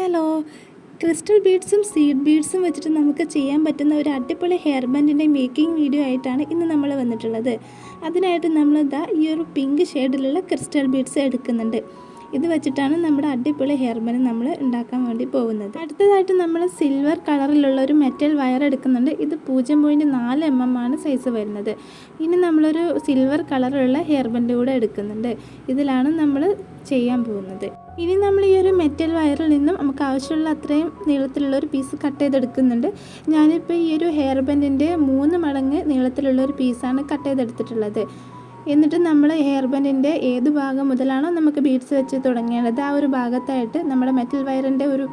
Hello. Crystal ബീഡ്സും seed ബീഡ്സും വെച്ചിട്ട് നമുക്ക് ചെയ്യാൻ പറ്റുന്ന ഒരു അടിപൊളി ഹെയർ ബാൻഡിന്റെ മേക്കിംഗ് വീഡിയോ ആയിട്ടാണ് ഇന്ന് നമ്മൾ വന്നിട്ടുള്ളത്. അതിനായിട്ട് നമ്മൾ ഇതാ ഈ ഒരു പിങ്ക് ഷെയ്ഡിലുള്ള ക്രിസ്റ്റൽ ബീഡ്സ് എടുക്കുന്നുണ്ട്. ഇത് വെച്ചിട്ടാണ് നമ്മുടെ അടിപൊളി ഹെയർ ബാൻഡ് നമ്മൾ ഉണ്ടാക്കാൻ വേണ്ടി പോകുന്നത്. അടുത്തതായിട്ട് നമ്മൾ സിൽവർ കളറിലുള്ള ഒരു മെറ്റൽ വയർ എടുക്കുന്നുണ്ട്. ഇത് പൂജ്യം പോയിന്റ് നാല് എം എം ആണ് സൈസ് വരുന്നത്. ഇനി നമ്മളൊരു സിൽവർ കളറുള്ള ഹെയർ ബാൻഡ് കൂടെ എടുക്കുന്നുണ്ട്. ഇതിലാണ് നമ്മൾ ചെയ്യാൻ പോകുന്നത്. ഇനി നമ്മൾ ഈ ഒരു മെറ്റൽ വയറിൽ നിന്നും നമുക്ക് ആവശ്യമുള്ള അത്രയും നീളത്തിലുള്ള ഒരു പീസ് കട്ട് ചെയ്തെടുക്കുന്നുണ്ട്. ഞാനിപ്പോൾ ഈ ഒരു ഹെയർ ബാൻഡിന്റെ മൂന്ന് മടങ്ങ് നീളത്തിലുള്ള ഒരു പീസാണ് കട്ട് ചെയ്തെടുത്തിട്ടുള്ളത്. എന്നിട്ട് നമ്മൾ ഹെയർ ബാൻഡിന്റെ ഏത് ഭാഗം മുതലാണോ നമുക്ക് ബീഡ്സ് വെച്ച് തുടങ്ങേണ്ടത് ആ ഒരു ഭാഗത്തായിട്ട് നമ്മുടെ മെറ്റൽ വയറിന്റെ ഒരു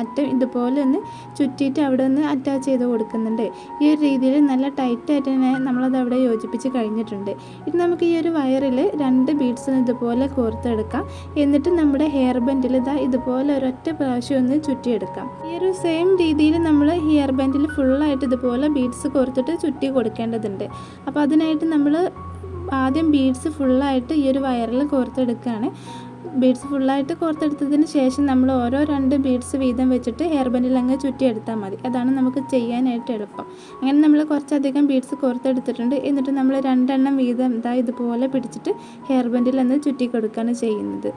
അറ്റം ഇതുപോലെ ഒന്ന് ചുറ്റിയിട്ട് അവിടെ ഒന്ന് അറ്റാച്ച് ചെയ്ത് കൊടുക്കുന്നുണ്ട്. ഈ ഒരു രീതിയിൽ നല്ല ടൈറ്റായിട്ട് തന്നെ നമ്മളത് അവിടെ യോജിപ്പിച്ച് കഴിഞ്ഞിട്ടുണ്ട്. ഇത് നമുക്ക് ഈ ഒരു വയറിൽ രണ്ട് ബീഡ്സ് ഇതുപോലെ കോർത്തെടുക്കാം. എന്നിട്ട് നമ്മുടെ ഹെയർ ബെൻഡിൽ ഇതാ ഇതുപോലെ ഒരൊറ്റ പ്രാവശ്യം ഒന്ന് ചുറ്റിയെടുക്കാം. ഈ ഒരു സെയിം രീതിയിൽ നമ്മൾ ഹെയർ ബാൻഡിൽ ഫുള്ളായിട്ട് ഇതുപോലെ ബീഡ്സ് കോർത്തിട്ട് ചുറ്റി കൊടുക്കേണ്ടതുണ്ട്. അപ്പോൾ അതിനായിട്ട് നമ്മൾ ആദ്യം ബീഡ്സ് ഫുള്ളായിട്ട് ഈ ഒരു വയറിൽ കോർത്തെടുക്കുകയാണ്. ബീഡ്സ് ഫുള്ളായിട്ട് കോർത്തെടുത്തതിന് ശേഷം നമ്മൾ ഓരോ രണ്ട് ബീഡ്സ് വീതം വെച്ചിട്ട് ഹെയർ ബെൻഡിൽ അങ്ങ് ചുറ്റിയെടുത്താൽ മതി. അതാണ് നമുക്ക് ചെയ്യാനായിട്ട് എളുപ്പം. അങ്ങനെ നമ്മൾ കുറച്ചധികം ബീഡ്സ് കോർത്തെടുത്തിട്ടുണ്ട്. എന്നിട്ട് നമ്മൾ രണ്ടെണ്ണം വീതം ഇതാ ഇതുപോലെ പിടിച്ചിട്ട് ഹെയർ ബെൻഡിൽ അങ്ങ് ചുറ്റി കൊടുക്കുകയാണ് ചെയ്യുന്നത്.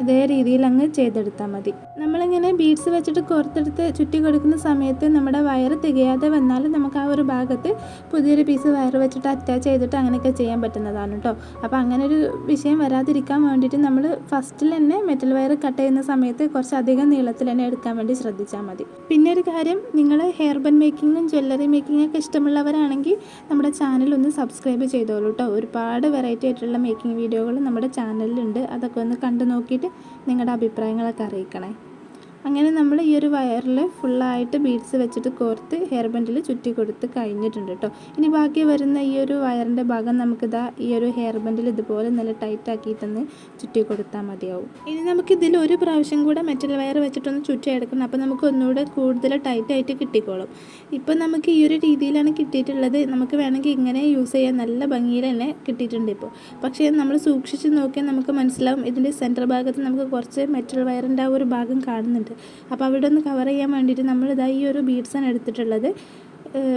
ഇതേ രീതിയിൽ അങ്ങ് ചെയ്തെടുത്താൽ മതി. നമ്മളിങ്ങനെ ബീഡ്സ് വെച്ചിട്ട് കോർത്തെടുത്ത് ചുറ്റി കൊടുക്കുന്ന സമയത്ത് നമ്മുടെ വയറ് തികയാതെ വന്നാൽ നമുക്ക് ആ ഒരു ഭാഗത്ത് പുതിയൊരു പീസ് വയറ് വെച്ചിട്ട് അറ്റാച്ച് ചെയ്തിട്ട് അങ്ങനെയൊക്കെ ചെയ്യാൻ പറ്റുന്നതാണ് കേട്ടോ അപ്പോൾ അങ്ങനെ ഒരു വിഷയം വരാതിരിക്കാൻ വേണ്ടിയിട്ട് നമ്മൾ ഫസ്റ്റിൽ തന്നെ മെറ്റൽ വയർ കട്ട് ചെയ്യുന്ന സമയത്ത് കുറച്ചധികം നീളത്തിൽ തന്നെ എടുക്കാൻ വേണ്ടി ശ്രദ്ധിച്ചാൽ മതി. പിന്നെ ഒരു കാര്യം നിങ്ങൾ ഹെയർ ബൺ മേക്കിങ്ങും ജ്വല്ലറി മേക്കിങ്ങും ഒക്കെ ഇഷ്ടമുള്ളവരാണെങ്കിൽ നമ്മുടെ ചാനൽ ഒന്ന് സബ്സ്ക്രൈബ് ചെയ്തോളൂ കേട്ടോ ഒരുപാട് വെറൈറ്റി ആയിട്ടുള്ള മേക്കിംഗ് വീഡിയോകൾ നമ്മുടെ ചാനലിലുണ്ട് അതൊക്കെ ഒന്ന് കണ്ടു നോക്കിയിട്ട് നിങ്ങളുടെ അഭിപ്രായങ്ങളൊക്കെ അറിയിക്കണേ. അങ്ങനെ നമ്മൾ ഈ ഒരു വയറിൽ ഫുള്ളായിട്ട് ബീഡ്സ് വെച്ചിട്ട് കോർത്ത് ഹെയർ ബെൻഡിൽ ചുറ്റി കൊടുത്ത് കഴിഞ്ഞിട്ടുണ്ട് കേട്ടോ ഇനി ബാക്കി വരുന്ന ഈ ഒരു വയറിന്റെ ഭാഗം നമുക്കിതാ ഈ ഒരു ഹെയർ ബെൻഡിൽ ഇതുപോലെ നല്ല ടൈറ്റ് ആക്കിയിട്ടൊന്ന് ചുറ്റി കൊടുത്താൽ മതിയാവും. ഇനി നമുക്ക് ഇതിൽ ഒരു പ്രാവശ്യം കൂടെ മെറ്റൽ വയർ വെച്ചിട്ടൊന്ന് ചുറ്റി എടുക്കണം. അപ്പോൾ നമുക്ക് ഒന്നുകൂടെ കൂടുതൽ ടൈറ്റായിട്ട് കിട്ടിക്കോളും. ഇപ്പം നമുക്ക് ഈ ഒരു രീതിയിലാണ് കിട്ടിയിട്ടുള്ളത്. നമുക്ക് വേണമെങ്കിൽ ഇങ്ങനെ യൂസ് ചെയ്യാൻ നല്ല ഭംഗിയിൽ തന്നെ കിട്ടിയിട്ടുണ്ട് ഇപ്പോൾ. പക്ഷേ നമ്മൾ സൂക്ഷിച്ച് നോക്കിയാൽ നമുക്ക് മനസ്സിലാവും ഇതിന്റെ സെന്റർ ഭാഗത്ത് നമുക്ക് കുറച്ച് മെറ്റൽ വയറിന്റെ ആ ഒരു ഭാഗം കാണുന്നുണ്ട്. അപ്പോൾ അവിടെ ഒന്ന് കവർ ചെയ്യാൻ വേണ്ടിയിട്ട് നമ്മൾ ഇതാ ഈ ഒരു ബീഡ്സാണ് എടുത്തിട്ടുള്ളത്.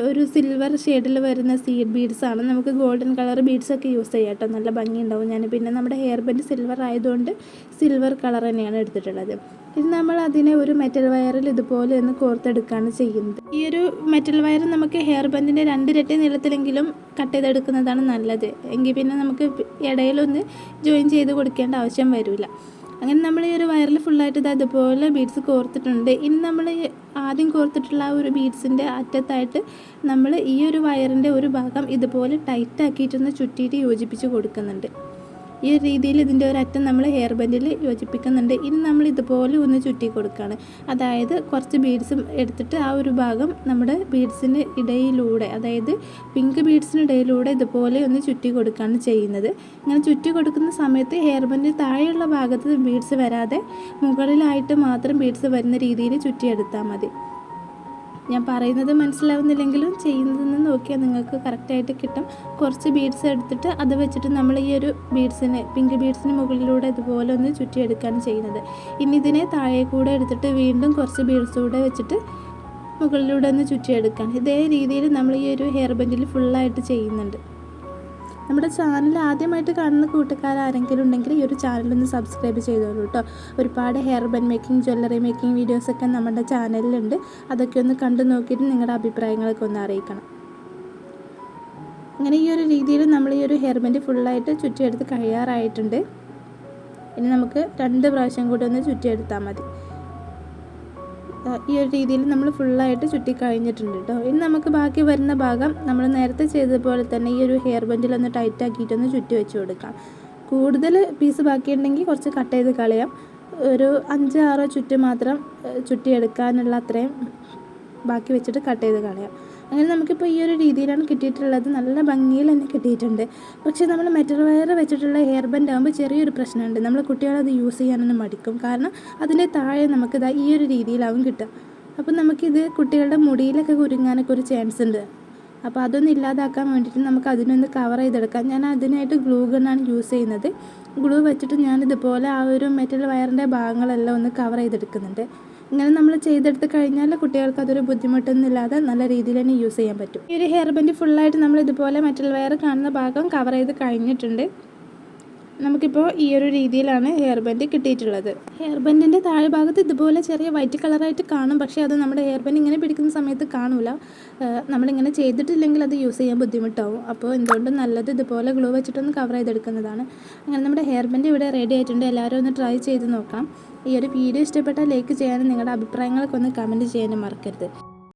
ഒരു സിൽവർ ഷെയ്ഡിൽ വരുന്ന സീഡ് ബീഡ്സ് ആണ്. നമുക്ക് ഗോൾഡൻ കളർ ബീഡ്സ് ഒക്കെ യൂസ് ചെയ്യാം കേട്ടോ നല്ല ഭംഗിയുണ്ടാവും. ഞാൻ പിന്നെ നമ്മുടെ ഹെയർ ബെൻഡ് സിൽവർ ആയതുകൊണ്ട് സിൽവർ കളർ തന്നെയാണ് എടുത്തിട്ടുള്ളത്. ഇത് നമ്മൾ അതിനെ ഒരു മെറ്റൽ വയറിൽ ഇതുപോലെ ഒന്ന് കോർത്തെടുക്കുകയാണ് ചെയ്യുന്നത്. ഈ ഒരു മെറ്റൽ വയർ നമുക്ക് ഹെയർ ബാൻഡിന്റെ രണ്ടിരട്ടി നീളത്തിലെങ്കിലും കട്ട് ചെയ്തെടുക്കുന്നതാണ് നല്ലത്. എങ്കിൽ പിന്നെ നമുക്ക് ഇടയിലൊന്ന് ജോയിൻ ചെയ്ത് കൊടുക്കേണ്ട ആവശ്യം വരില്ല അങ്ങനെ നമ്മൾ ഈ ഒരു വയറിൽ ഫുള്ളായിട്ട് ഇത് അതുപോലെ ബീഡ്സ് കോർത്തിട്ടുണ്ട്. ഇനി നമ്മൾ ആദ്യം കോർത്തിട്ടുള്ള ആ ഒരു ബീഡ്സിന്റെ അറ്റത്തായിട്ട് നമ്മൾ ഈ ഒരു വയറിന്റെ ഒരു ഭാഗം ഇതുപോലെ ടൈറ്റ് ആക്കിയിട്ടൊന്ന് ചുറ്റിയിട്ട് യോജിപ്പിച്ച് കൊടുക്കുന്നുണ്ട്. ഈ രീതിയിൽ ഇതിന്റെ ഒരറ്റം നമ്മൾ ഹെയർ ബെൻഡിൽ യോജിപ്പിക്കുന്നുണ്ട്. ഇനി നമ്മൾ ഇതുപോലെ ഒന്ന് ചുറ്റി കൊടുക്കുകയാണ്. അതായത് കുറച്ച് ബീഡ്സും എടുത്തിട്ട് ആ ഒരു ഭാഗം നമ്മുടെ ബീഡ്സിന് ഇടയിലൂടെ അതായത് പിങ്ക് ബീഡ്സിന് ഇടയിലൂടെ ഇതുപോലെ ഒന്ന് ചുറ്റി കൊടുക്കുകയാണ് ചെയ്യുന്നത്. ഇങ്ങനെ ചുറ്റി കൊടുക്കുന്ന സമയത്ത് ഹെയർ ബെൻഡിന് താഴെയുള്ള ഭാഗത്ത് ബീഡ്സ് വരാതെ മുകളിലായിട്ട് മാത്രം ബീഡ്സ് വരുന്ന രീതിയിൽ ചുറ്റിയെടുത്താൽ മതി. ഞാൻ പറയുന്നത് മനസ്സിലാവുന്നില്ലെങ്കിലും ചെയ്യുന്നതെന്ന് നോക്കിയാൽ നിങ്ങൾക്ക് കറക്റ്റായിട്ട് കിട്ടും. കുറച്ച് ബീഡ്സ് എടുത്തിട്ട് അത് വെച്ചിട്ട് നമ്മൾ ഈ ഒരു ബീഡ്സിന് പിങ്ക് ബീഡ്സിന് മുകളിലൂടെ ഇതുപോലെ ഒന്ന് ചുറ്റിയെടുക്കുകയാണ് ചെയ്യുന്നത്. ഇനി ഇതിനെ താഴെ കൂടെ എടുത്തിട്ട് വീണ്ടും കുറച്ച് ബീഡ്സ് കൂടെ വെച്ചിട്ട് മുകളിലൂടെ ഒന്ന് ചുറ്റിയെടുക്കാൻ ഇതേ രീതിയിൽ നമ്മൾ ഈ ഒരു ഹെയർ ബെൻഡിൽ ഫുള്ളായിട്ട് ചെയ്യുന്നുണ്ട്. നമ്മുടെ ചാനൽ ആദ്യമായിട്ട് കാണുന്ന കൂട്ടുകാരാരെങ്കിലും ഉണ്ടെങ്കിൽ ഈ ഒരു ചാനൽ ഒന്ന് സബ്സ്ക്രൈബ് ചെയ്തോളൂ കേട്ടോ ഒരുപാട് ഹെയർ മേക്കിംഗ് ജ്വല്ലറി മേക്കിംഗ് വീഡിയോസൊക്കെ നമ്മുടെ ചാനലിലുണ്ട് അതൊക്കെ ഒന്ന് കണ്ടു നോക്കിയിട്ട് നിങ്ങളുടെ അഭിപ്രായങ്ങളൊക്കെ ഒന്ന് അറിയിക്കണം. അങ്ങനെ ഈ ഒരു രീതിയിൽ നമ്മൾ ഈ ഒരു ഹെയർ ഫുള്ളായിട്ട് ചുറ്റിയെടുത്ത് കഴിയാറായിട്ടുണ്ട്. ഇനി നമുക്ക് രണ്ട് പ്രാവശ്യം കൂടി ഒന്ന് ചുറ്റിയെടുത്താൽ മതി. ഈ ഒരു രീതിയിൽ നമ്മൾ ഫുള്ളായിട്ട് ചുറ്റി കഴിഞ്ഞിട്ടുണ്ട് കേട്ടോ ഇനി നമുക്ക് ബാക്കി വരുന്ന ഭാഗം നമ്മൾ നേരത്തെ ചെയ്തതുപോലെ തന്നെ ഈ ഒരു ഹെയർ ബൻഡിൽ ഒന്ന് ടൈറ്റ് ആക്കിയിട്ടൊന്ന് ചുറ്റി വെച്ച് കൊടുക്കാം. കൂടുതൽ പീസ് ബാക്കിയുണ്ടെങ്കിൽ കുറച്ച് കട്ട് ചെയ്ത് കളയാം. ഒരു അഞ്ച് ആറോ ചുറ്റ് മാത്രം ചുറ്റിയെടുക്കാനുള്ള അത്രയും ബാക്കി വെച്ചിട്ട് കട്ട് ചെയ്ത് കളയാം. അങ്ങനെ നമുക്കിപ്പോൾ ഈ ഒരു രീതിയിലാണ് കിട്ടിയിട്ടുള്ളത്. നല്ല ഭംഗിയിൽ തന്നെ കിട്ടിയിട്ടുണ്ട്. പക്ഷേ നമ്മൾ മെറ്റൽ വയർ വെച്ചിട്ടുള്ള ഹെയർ ബാൻഡ് ആകുമ്പോൾ ചെറിയൊരു പ്രശ്നമുണ്ട്. നമ്മൾ കുട്ടികളത് യൂസ് ചെയ്യാനൊന്നും മടിക്കും. കാരണം അതിന്റെ താഴെ നമുക്ക് നമുക്കിതാ ഈ ഒരു രീതിയിലാവും കിട്ടുക. അപ്പോൾ നമുക്കിത് കുട്ടികളുടെ മുടിയിലൊക്കെ കുരുങ്ങാനൊക്കെ ഒരു ചാൻസ് ഉണ്ട്. അപ്പോൾ അതൊന്നും ഇല്ലാതാക്കാൻ വേണ്ടിയിട്ട് നമുക്ക് അതിനൊന്ന് കവർ ചെയ്തെടുക്കാം. ഞാൻ അതിനായിട്ട് ഗ്ലൂ ഗണ്ണാണ് യൂസ് ചെയ്യുന്നത്. ഗ്ലൂ വെച്ചിട്ട് ഞാൻ ഇതുപോലെ ആ ഒരു മെറ്റൽ വയറിന്റെ ഭാഗങ്ങളെല്ലാം ഒന്ന് കവർ ചെയ്തെടുക്കുന്നുണ്ട്. ഇങ്ങനെ നമ്മൾ ചെയ്തെടുത്ത് കഴിഞ്ഞാൽ കുട്ടികൾക്ക് അതൊരു ബുദ്ധിമുട്ടൊന്നുമില്ലാതെ നല്ല രീതിയിൽ തന്നെ യൂസ് ചെയ്യാൻ പറ്റും. ഈ ഒരു ഹെയർ ബെൻഡ് ഫുള്ളായിട്ട് നമ്മൾ ഇതുപോലെ മെറ്റൽ വയർ കാണുന്ന ഭാഗം കവർ ചെയ്ത് കഴിഞ്ഞിട്ടുണ്ട്. നമുക്കിപ്പോൾ ഈ ഒരു രീതിയിലാണ് ഹെയർ ബാൻഡ് കിട്ടിയിട്ടുള്ളത്. ഹെയർ ബാൻഡിന്റെ താഴെ ഭാഗത്ത് ഇതുപോലെ ചെറിയ വൈറ്റ് കളറായിട്ട് കാണും. പക്ഷേ അത് നമ്മുടെ ഹെയർ ബാൻഡ് ഇങ്ങനെ പിടിക്കുന്ന സമയത്ത് കാണില്ല നമ്മളിങ്ങനെ ചെയ്തിട്ടില്ലെങ്കിൽ അത് യൂസ് ചെയ്യാൻ ബുദ്ധിമുട്ടാവും. അപ്പോൾ എന്തുകൊണ്ടും നല്ലത് ഇതുപോലെ ഗ്ലൂ വെച്ചിട്ടൊന്ന് കവർ ചെയ്തെടുക്കുന്നതാണ്. അങ്ങനെ നമ്മുടെ ഹെയർ ബാൻഡ് ഇവിടെ റെഡി ആയിട്ടുണ്ട്. എല്ലാവരും ഒന്ന് ട്രൈ ചെയ്ത് നോക്കാം. ഈ ഒരു വീഡിയോ ഇഷ്ടപ്പെട്ടാൽ ലൈക്ക് ചെയ്യാനും നിങ്ങളുടെ അഭിപ്രായങ്ങളൊക്കെ ഒന്ന് കമന്റ് ചെയ്യാനും മറക്കരുത്.